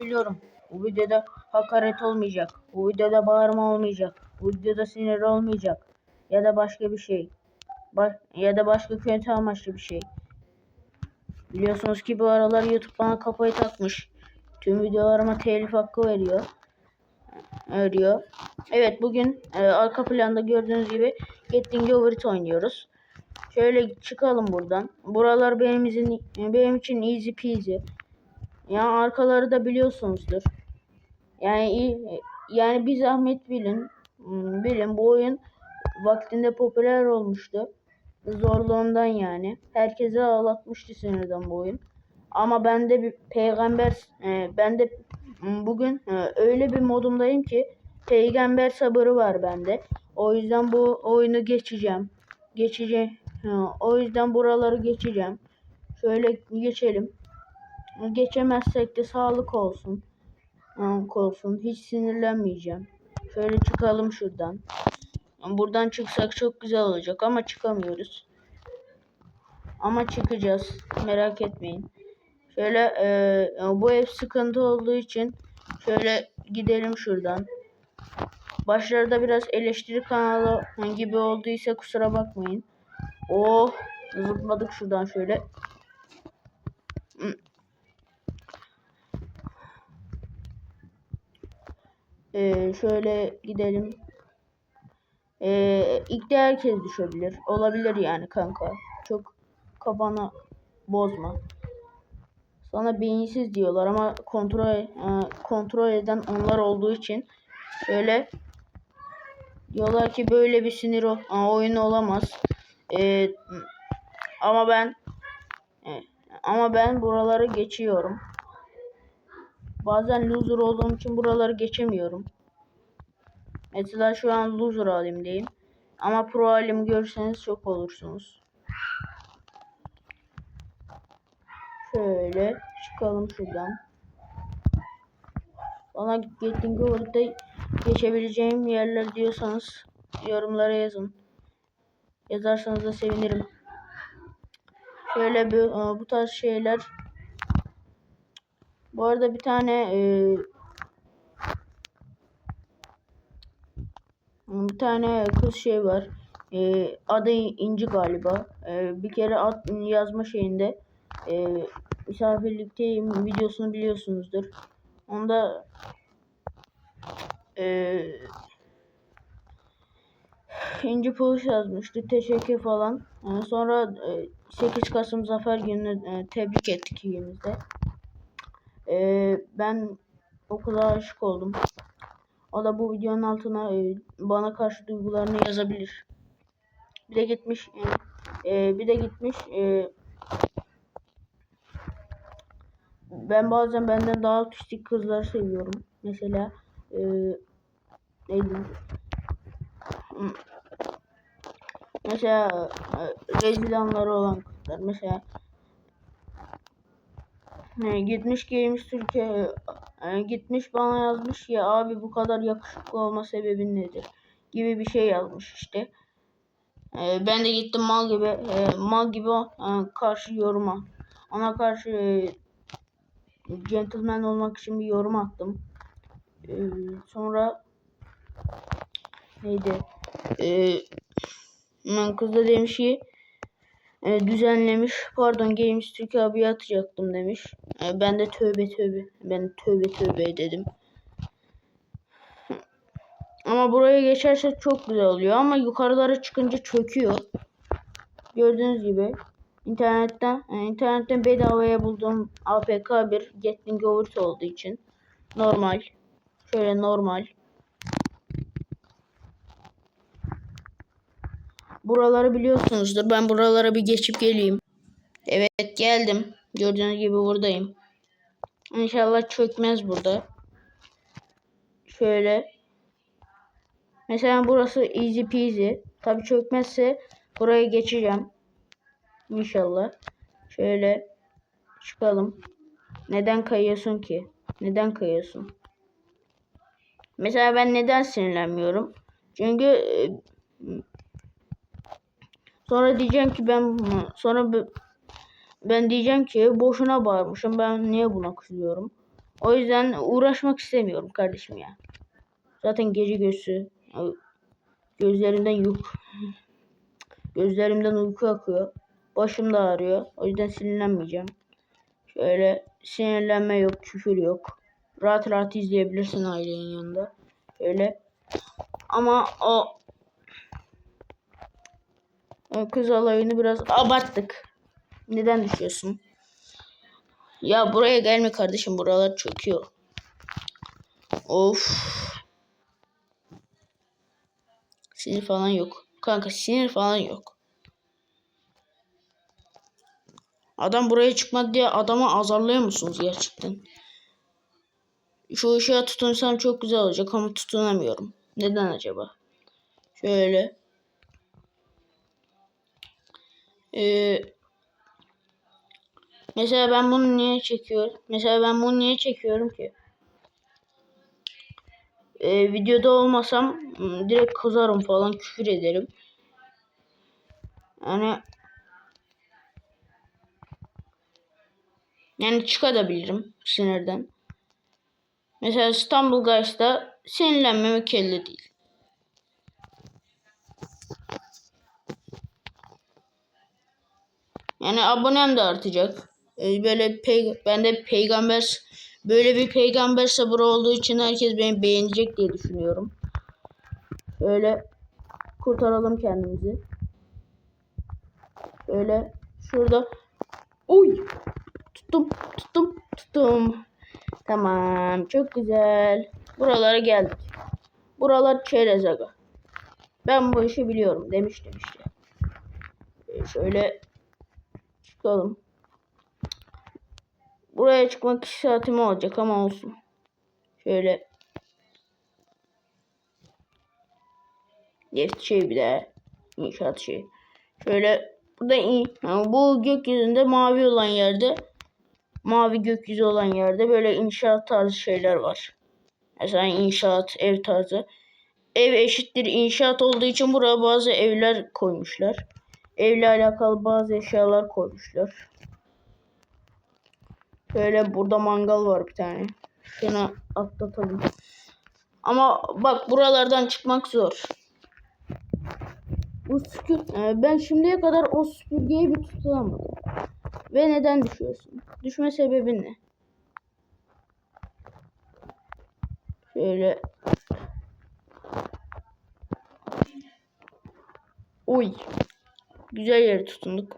Biliyorum. Bu videoda hakaret olmayacak. Bu videoda bağırma olmayacak. Bu videoda sinir olmayacak. Ya da başka bir şey. Ba- ya da başka kötü amaçlı bir şey. Biliyorsunuz ki bu aralar YouTube bana kafayı takmış. Tüm videolarıma telif hakkı veriyor. Veriyor. Evet bugün e, arka planda gördüğünüz gibi Getting Over It oynuyoruz. Şöyle çıkalım buradan. Buralar benim, izin, benim için easy peasy. Yani arkaları da biliyorsunuzdur. Yani yani bir zahmet bilin. Hmm, Bilin bu oyun vaktinde popüler olmuştu. Zorluğundan yani. Herkese ağlatmıştı sinirden bu oyun. Ama ben de bir peygamber e, ben de bugün e, öyle bir modumdayım ki peygamber sabırı var bende. O yüzden bu oyunu geçeceğim. Geçeceğim. O yüzden buraları geçeceğim. Şöyle geçelim. Geçemezsek de sağlık olsun. Sağlık olsun. Hiç sinirlenmeyeceğim. Şöyle çıkalım şuradan. Buradan çıksak çok güzel olacak ama çıkamıyoruz. Ama çıkacağız. Merak etmeyin. Şöyle e, bu ev sıkıntı olduğu için şöyle gidelim şuradan. Başlarda biraz eleştiri kanalı gibi olduysa kusura bakmayın. Oh zıpladık şuradan şöyle. Ee, şöyle gidelim. Ee, ilk de herkes düşebilir. Olabilir yani kanka. Çok kafanı bozma. Sana beyinsiz diyorlar ama kontrol e, kontrol eden onlar olduğu için şöyle diyorlar ki böyle bir sinir o, Aa, oyun olamaz. Ee, ama ben e, ama ben buraları geçiyorum. Bazen loser olduğum için buraları geçemiyorum. Mesela şu an loser halimdeyim. Ama pro halimi görürseniz çok olursunuz. Şöyle çıkalım şuradan. Bana Getting Over'da geçebileceğim yerler diyorsanız yorumlara yazın. Yazarsanız da sevinirim. Şöyle e, bu tarz şeyler bu arada bir tane e, bir tane kız şey var. E, adı İnci galiba. E, bir kere ad yazma şeyinde e, misafirlikteyim videosunu biliyorsunuzdur. Onda e, İnci Polis yazmıştı. Teşekkür falan. E, sonra e, 8 Kasım Zafer Günü'nü e, tebrik ettik ikimiz. Ee, ben okula aşık oldum. O da bu videonun altına e, bana karşı duygularını yazabilir. Bir de gitmiş e, e, bir de gitmiş e, ben bazen benden daha otistik kızları seviyorum. Mesela e, neydi? Mesela e, rezil olan kızlar. Mesela gitmiş gelmiş Türkiye e, gitmiş bana yazmış ya abi bu kadar yakışıklı olma sebebin nedir gibi bir şey yazmış işte. E, ben de gittim mal gibi e, mal gibi e, karşı yoruma ona karşı gentleman olmak için bir yorum attım. Sonra neydi? E, kız da demiş ki e, düzenlemiş. Pardon Games Türk abi atacaktım demiş. E, ben de tövbe tövbe. Ben tövbe tövbe dedim. Ama buraya geçerse çok güzel oluyor ama yukarılara çıkınca çöküyor. Gördüğünüz gibi internetten e, internetten bedavaya bulduğum APK bir Getting Over It olduğu için normal. Şöyle normal. Buraları biliyorsunuzdur. Ben buralara bir geçip geleyim. Evet geldim. Gördüğünüz gibi buradayım. İnşallah çökmez burada. Şöyle. Mesela burası easy peasy. Tabi çökmezse buraya geçeceğim. İnşallah. Şöyle çıkalım. Neden kayıyorsun ki? Neden kayıyorsun? Mesela ben neden sinirlenmiyorum? Çünkü e, Sonra diyeceğim ki ben sonra ben diyeceğim ki boşuna bağırmışım. Ben niye buna kızıyorum? O yüzden uğraşmak istemiyorum kardeşim ya. Zaten gece gözü gözlerimden yuk gözlerimden uyku akıyor. Başım da ağrıyor. O yüzden sinirlenmeyeceğim. Şöyle sinirlenme yok, küfür yok. Rahat rahat izleyebilirsin ailenin yanında. Öyle. Ama o kız olayını biraz abarttık. Neden düşüyorsun? Ya buraya gelme kardeşim. Buralar çöküyor. Of. Sinir falan yok. Kanka sinir falan yok. Adam buraya çıkmadı diye adamı azarlıyor musunuz gerçekten? Şu ışığa tutunsam çok güzel olacak ama tutunamıyorum. Neden acaba? Şöyle. Ee, mesela ben bunu niye çekiyorum? Mesela ben bunu niye çekiyorum ki? Ee, videoda olmasam ım, direkt kızarım falan küfür ederim. Yani yani çıkabilirim sinirden. Mesela İstanbul Guys'ta sinirlenmemek elde değil. Yani abonem de artacak. Ee, Böyle pey ben de peygamber böyle bir peygamber sabırı olduğu için herkes beni beğenecek diye düşünüyorum. Böyle kurtaralım kendimizi. Böyle şurada Uy! Tuttum, tuttum, tuttum. Tamam, çok güzel. Buralara geldik. Buralar çerez aga. Ben bu işi biliyorum demiştim işte. Ee, Şöyle çıkalım. Buraya çıkmak 2 saatim olacak ama olsun. Şöyle Neft şey bir de inşaat şey. Şöyle burada in, yani bu gökyüzünde mavi olan yerde mavi gökyüzü olan yerde böyle inşaat tarzı şeyler var. Mesela inşaat, ev tarzı. Ev eşittir inşaat olduğu için buraya bazı evler koymuşlar. Evle alakalı bazı eşyalar koymuşlar. Böyle burada mangal var bir tane. Şunu atlatalım. Ama bak buralardan çıkmak zor. Bu süpür, e, ben şimdiye kadar o süpürgeyi bir tutamadım. Ve neden düşüyorsun? Düşme sebebin ne? Şöyle. Oy. Güzel yere tutunduk.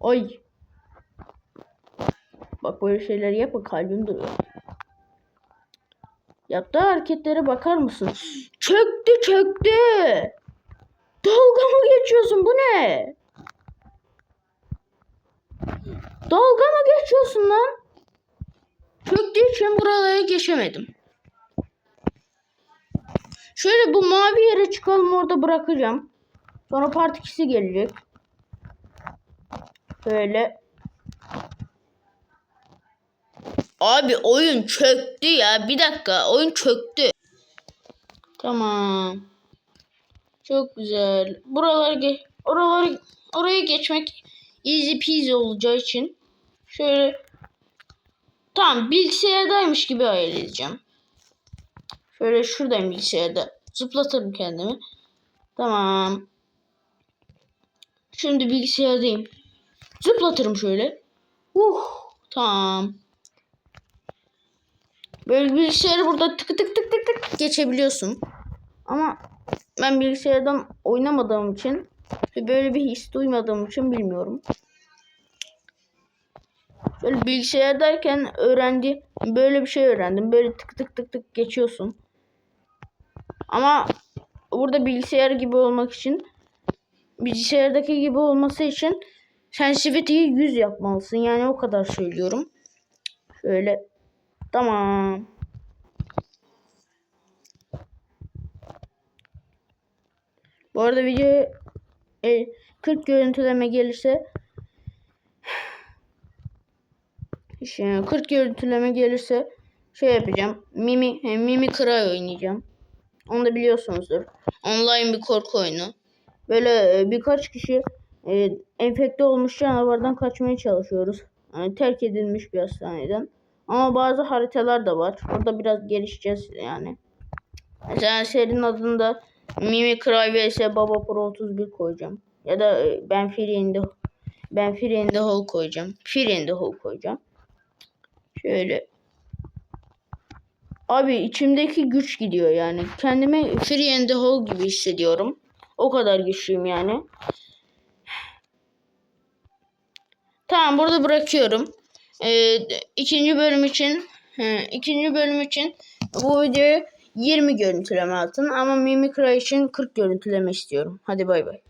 Oy. Bak böyle şeyler yapma kalbim duruyor. Yaptığı hareketlere bakar mısın? Çöktü çöktü. Dalga mı geçiyorsun? Bu ne? Dalga mı geçiyorsun lan? Çöktüğü için buralara geçemedim. Şöyle bu mavi yere çıkalım orada bırakacağım. Sonra part 2'si gelecek. Böyle. Abi oyun çöktü ya. Bir dakika oyun çöktü. Tamam. Çok güzel. Buraları ge oraları oraya geçmek easy peasy olacağı için şöyle tam bilgisayardaymış gibi hayal edeceğim. Şöyle şuradayım bilgisayarda. Zıplatırım kendimi. Tamam. Şimdi bilgisayardayım. Zıplatırım şöyle. Uh, tamam. Böyle bilgisayarı burada tık tık tık tık tık geçebiliyorsun. Ama ben bilgisayardan oynamadığım için ve böyle bir his duymadığım için bilmiyorum. Böyle bilgisayardayken öğrendi böyle bir şey öğrendim. Böyle tık tık tık tık geçiyorsun. Ama burada bilgisayar gibi olmak için bilgisayardaki gibi olması için sensitivity'yi 100 yapmalısın. Yani o kadar söylüyorum. Şöyle tamam. Bu arada video e, 40 görüntüleme gelirse şey, 40 görüntüleme gelirse şey yapacağım. Mimi he, Mimi Cry oynayacağım. Onu da biliyorsunuzdur. Online bir korku oyunu. Böyle e, birkaç kişi e, enfekte olmuş canavardan kaçmaya çalışıyoruz. Yani terk edilmiş bir hastaneden. Ama bazı haritalar da var. Orada biraz gelişeceğiz yani. Mesela serinin adında Mimicry vs Baba Pro 31 koyacağım. Ya da e, ben Free in ben Free in the koyacağım. Free in the koyacağım. Şöyle. Abi içimdeki güç gidiyor yani. Kendimi Free in the gibi hissediyorum. O kadar güçlüyüm yani. Tamam burada bırakıyorum. Ee, ikinci bölüm için he, ikinci bölüm için bu videoyu 20 görüntüleme atın ama Mimikra için 40 görüntüleme istiyorum. Hadi bay bay.